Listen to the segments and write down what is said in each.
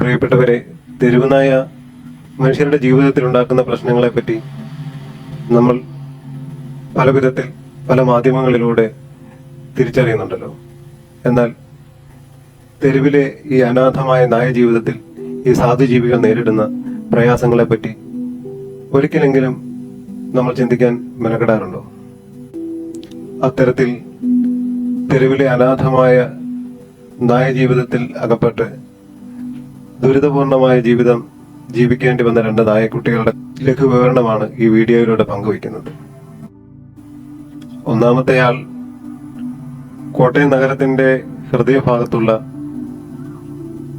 പ്രിയപ്പെട്ടവരെ തെരുവുനായ മനുഷ്യരുടെ ജീവിതത്തിൽ ഉണ്ടാക്കുന്ന പ്രശ്നങ്ങളെ പറ്റി നമ്മൾ പല വിധത്തിൽ പല മാധ്യമങ്ങളിലൂടെ തിരിച്ചറിയുന്നുണ്ടല്ലോ. എന്നാൽ തെരുവിലെ ഈ അനാഥമായ നായ ജീവിതത്തിൽ ഈ സാധുജീവികൾ നേരിടുന്ന പ്രയാസങ്ങളെ പറ്റി ഒരിക്കലെങ്കിലും നമ്മൾ ചിന്തിക്കാൻ മെനക്കെടാറുണ്ടോ? അത്തരത്തിൽ തെരുവിലെ അനാഥമായ നായ ജീവിതത്തിൽ അകപ്പെട്ട് ദുരിതപൂർണമായ ജീവിതം ജീവിക്കേണ്ടി വന്ന രണ്ട് നായക്കുട്ടികളുടെ ലഘു വിവരണമാണ് ഈ വീഡിയോയിലൂടെ പങ്കുവയ്ക്കുന്നത്. ഒന്നാമത്തെയാൾ കോട്ടയം നഗരത്തിന്റെ ഹൃദയഭാഗത്തുള്ള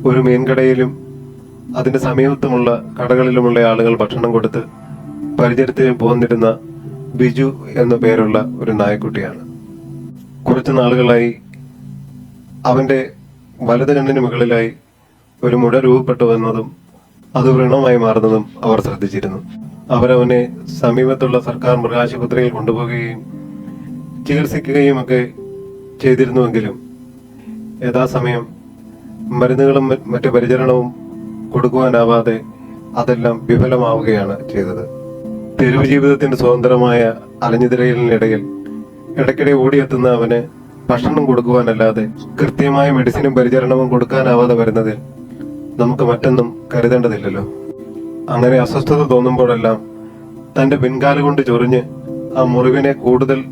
ഒരു മീൻകടയിലും അതിന്റെ സമീപത്തുമുള്ള കടകളിലുമുള്ള ആളുകൾ ഭക്ഷണം കൊടുത്ത് പരിചരത്തിന് പോന്നിരുന്ന ബിജു എന്ന പേരുള്ള ഒരു നായക്കുട്ടിയാണ്. കുറച്ച് നാളുകളായി അവന്റെ വലത് കണ്ണിന് മുകളിലായി ഒരു മുട രൂപപ്പെട്ടു വന്നതും അത് വ്രണമായി മാറുന്നതും അവർ ശ്രദ്ധിച്ചിരുന്നു. അവരവനെ സമീപത്തുള്ള സർക്കാർ മൃഗാശുപത്രിയിൽ കൊണ്ടുപോകുകയും ചികിത്സിക്കുകയും ഒക്കെ ചെയ്തിരുന്നുവെങ്കിലും യഥാസമയം മരുന്നുകളും മറ്റു പരിചരണവും കൊടുക്കുവാനാവാതെ അതെല്ലാം വിഫലമാവുകയാണ് ചെയ്തത്. തെരുവ് ജീവിതത്തിന്റെ സ്വതന്ത്രമായ അലഞ്ഞുതിരയിലിടയിൽ ഇടയ്ക്കിടെ ഓടിയെത്തുന്ന അവന് ഭക്ഷണം കൊടുക്കുവാനല്ലാതെ കൃത്യമായ മെഡിസിനും പരിചരണവും കൊടുക്കാനാവാതെ വരുന്നതിൽ നമുക്ക് മറ്റൊന്നും കരുതേണ്ടതില്ലല്ലോ. അങ്ങനെ അസ്വസ്ഥത തോന്നുമ്പോഴെല്ലാം തന്റെ പിൻകാല കൊണ്ട് ചൊറിഞ്ഞ് ആ മുറിവിനെ കൂടുതൽ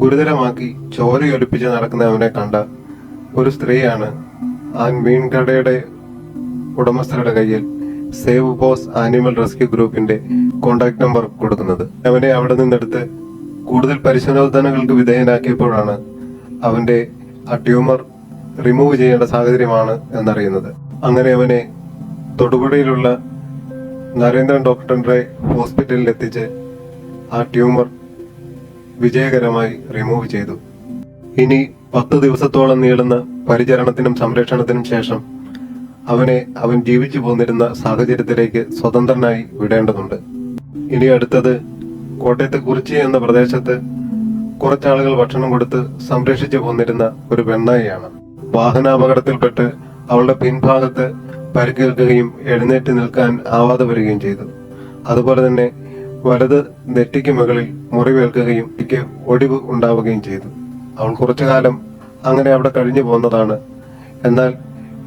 ഗുരുതരമാക്കി ചോരയൊലിപ്പിച്ച് നടക്കുന്ന അവനെ കണ്ട ഒരു സ്ത്രീയാണ് ആ മീൻകടയുടെ ഉടമസ്ഥരുടെ കയ്യിൽ സേവ് ബോസ് ആനിമൽ റെസ്ക്യൂ ഗ്രൂപ്പിന്റെ കോണ്ടാക്ട് നമ്പർ കൊടുക്കുന്നത്. അവനെ അവിടെ നിന്നെടുത്ത് കൂടുതൽ പരിശോധനകൾക്ക് വിധേയനാക്കിയപ്പോഴാണ് അവന്റെ ആ ട്യൂമർ റിമൂവ് ചെയ്യേണ്ട സാഹചര്യമാണ് എന്നറിയുന്നത്. അങ്ങനെ അവനെ തൊടുപുഴയിലുള്ള നരേന്ദ്രൻ ഡോക്ടറിന്റെ ഹോസ്പിറ്റലിൽ എത്തിച്ച് ആ ട്യൂമർ വിജയകരമായി റിമൂവ് ചെയ്തു. ഇനി പത്ത് ദിവസത്തോളം നീളുന്ന പരിചരണത്തിനും സംരക്ഷണത്തിനും ശേഷം അവനെ അവൻ ജീവിച്ചു പോന്നിരുന്ന സാഹചര്യത്തിലേക്ക് സ്വതന്ത്രനായി വിടേണ്ടതുണ്ട്. ഇനി അടുത്തത് കോട്ടയത്തെ കുറിച്ചി എന്ന പ്രദേശത്ത് കുറച്ചാളുകൾ ഭക്ഷണം കൊടുത്ത് സംരക്ഷിച്ചു പോന്നിരുന്ന ഒരു പെണ്ണായിയാണ്. വാഹനാപകടത്തിൽപ്പെട്ട് അവളുടെ പിൻഭാഗത്ത് പരിക്കേൽക്കുകയും എഴുന്നേറ്റ് നിൽക്കാൻ ആവാതെ വരികയും ചെയ്തു. അതുപോലെ തന്നെ വലത് നെറ്റിക്ക് മുകളിൽ മുറിവേൽക്കുകയും എനിക്ക് ഒടിവ് ഉണ്ടാവുകയും ചെയ്തു. അവൾ കുറച്ചു കാലം അങ്ങനെ അവിടെ കഴിഞ്ഞു പോകുന്നതാണ് എന്നാൽ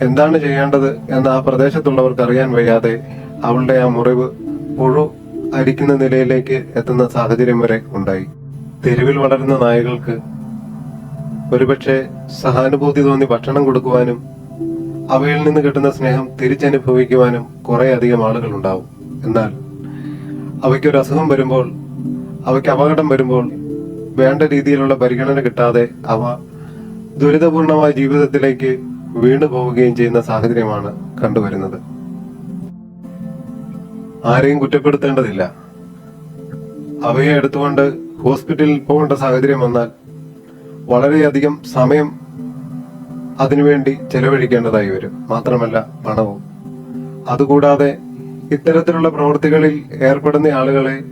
എന്താണ് ചെയ്യേണ്ടത് എന്ന് ആ പ്രദേശത്തുള്ളവർക്ക് അറിയാൻ വയ്യാതെ അവളുടെ ആ മുറിവ് പുഴു അരിക്കുന്ന നിലയിലേക്ക് എത്തുന്ന സാഹചര്യം വരെ ഉണ്ടായി. തെരുവിൽ വളരുന്ന നായകൾക്ക് ഒരുപക്ഷെ സഹാനുഭൂതി തോന്നി ഭക്ഷണം കൊടുക്കുവാനും അവയിൽ നിന്ന് കിട്ടുന്ന സ്നേഹം തിരിച്ചനുഭവിക്കുവാനും കുറെ അധികം ആളുകൾ ഉണ്ടാവും. എന്നാൽ അവയ്ക്കൊരു അസുഖം വരുമ്പോൾ അവയ്ക്ക് അപകടം വരുമ്പോൾ വേണ്ട രീതിയിലുള്ള പരിഗണന കിട്ടാതെ അവ ദുരിതപൂർണമായ ജീവിതത്തിലേക്ക് വീണു പോവുകയും ചെയ്യുന്ന സാഹചര്യമാണ് കണ്ടുവരുന്നത്. ആരെയും കുറ്റപ്പെടുത്തേണ്ടതില്ല. അവയെ എടുത്തുകൊണ്ട് ഹോസ്പിറ്റലിൽ പോകേണ്ട സാഹചര്യം വന്നാൽ വളരെയധികം സമയം അതിനുവേണ്ടി ചെലവഴിക്കേണ്ടതായി വരും. മാത്രമല്ല പണവും. അതുകൂടാതെ ഇത്തരത്തിലുള്ള പ്രവൃത്തികളിൽ ഏർപ്പെടുന്ന ആളുകളെ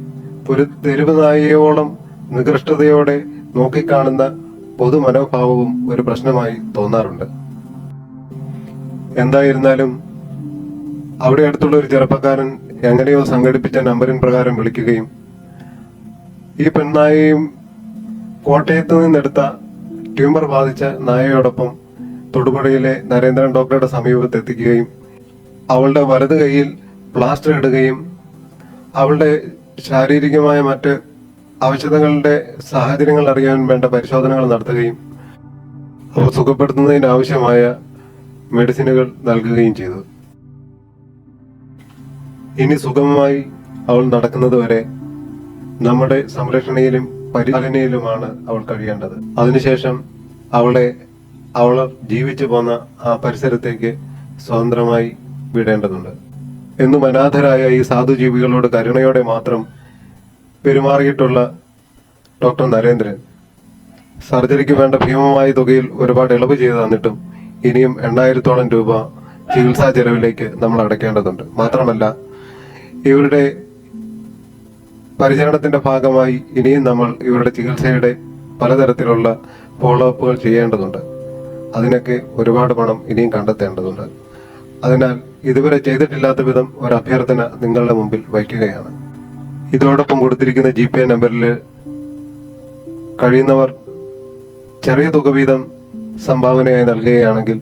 ഒരു തെരുവ് നായയോളം നികൃഷ്ടതയോടെ നോക്കിക്കാണുന്ന പൊതുമനോഭാവവും ഒരു പ്രശ്നമായി തോന്നാറുണ്ട്. എന്തായിരുന്നാലും അവിടെ അടുത്തുള്ള ഒരു ചെറുപ്പക്കാരൻ എങ്ങനെയോ സംഘടിപ്പിച്ച നമ്പറിൻ പ്രകാരം വിളിക്കുകയും ഈ പെൺനായയും കോട്ടയത്ത് നിന്നെടുത്ത ട്യൂമർ ബാധിച്ച നായയോടൊപ്പം തൊടുപുഴയിലെ നരേന്ദ്രൻ ഡോക്ടറുടെ സമീപത്ത് എത്തിക്കുകയും അവളുടെ വലത് കൈയിൽ പ്ലാസ്റ്റർ ഇടുകയും അവളുടെ ശാരീരികമായ മറ്റ് ഔഷധങ്ങളുടെ സാഹചര്യങ്ങൾ അറിയാൻ വേണ്ട പരിശോധനകൾ നടത്തുകയും അവ സുഖപ്പെടുത്തുന്നതിനാവശ്യമായ മെഡിസിനുകൾ നൽകുകയും ചെയ്തു. ഇനി സുഗമമായി അവൾ നടക്കുന്നത് വരെ നമ്മുടെ സംരക്ഷണയിലും പരിപാലനയിലുമാണ് അവൾ കഴിയേണ്ടത്. അതിനുശേഷം അവളെ അവൾ ജീവിച്ചു പോന്ന ആ പരിസരത്തേക്ക് സ്വതന്ത്രമായി വിടേണ്ടതുണ്ട്. എന്നും അനാഥരായ ഈ സാധുജീവികളോട് കരുണയോടെ മാത്രം പെരുമാറിയിട്ടുള്ള ഡോക്ടർ നരേന്ദ്രൻ സർജറിക്ക് വേണ്ട ഭീമമായ തുകയിൽ ഒരുപാട് ഇളവ് ചെയ്തു തന്നിട്ടും ഇനിയും എണ്ണായിരത്തോളം രൂപ ചികിത്സാ ചെലവിലേക്ക് നമ്മൾ അടയ്ക്കേണ്ടതുണ്ട്. മാത്രമല്ല ഇവരുടെ പരിചരണത്തിന്റെ ഭാഗമായി ഇനിയും നമ്മൾ ഇവരുടെ ചികിത്സയുടെ പലതരത്തിലുള്ള ഫോളോ അപ്പുകൾ ചെയ്യേണ്ടതുണ്ട്. അതിനൊക്കെ ഒരുപാട് പണം ഇനിയും കണ്ടെത്തേണ്ടതുണ്ട്. അതിനാൽ ഇതുവരെ ചെയ്തിട്ടില്ലാത്ത വിധം ഒരു അഭ്യർത്ഥന നിങ്ങളുടെ മുമ്പിൽ വയ്ക്കുകയാണ്. ഇതോടൊപ്പം കൊടുത്തിരിക്കുന്ന ജി പേ നമ്പറിൽ കഴിയുന്നവർ ചെറിയ തുക വീതം സംഭാവനയായി നൽകുകയാണെങ്കിൽ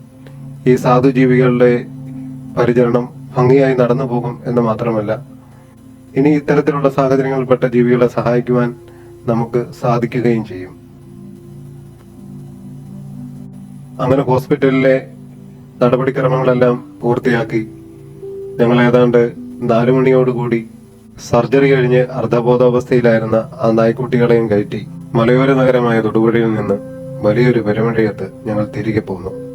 ഈ സാധുജീവികളുടെ പരിചരണം ഭംഗിയായി നടന്നു പോകും എന്ന് മാത്രമല്ല ഇനി ഇത്തരത്തിലുള്ള സാഹചര്യങ്ങളിൽപ്പെട്ട ജീവികളെ സഹായിക്കുവാൻ നമുക്ക് സാധിക്കുകയും ചെയ്യും. അങ്ങനെ ഹോസ്പിറ്റലിലെ നടപടിക്രമങ്ങളെല്ലാം പൂർത്തിയാക്കി. ഞങ്ങൾ ഏതാണ്ട് നാലു മണിയോടുകൂടി സർജറി കഴിഞ്ഞ് അർദ്ധബോധാവസ്ഥയിലായിരുന്ന ആ നായ്ക്കുട്ടികളെയും കയറ്റി മലയോര നഗരമായ തൊടുപുഴയിൽ നിന്ന് വലിയൊരു പെരുമഴയത്ത് ഞങ്ങൾ തിരികെ പോന്നു.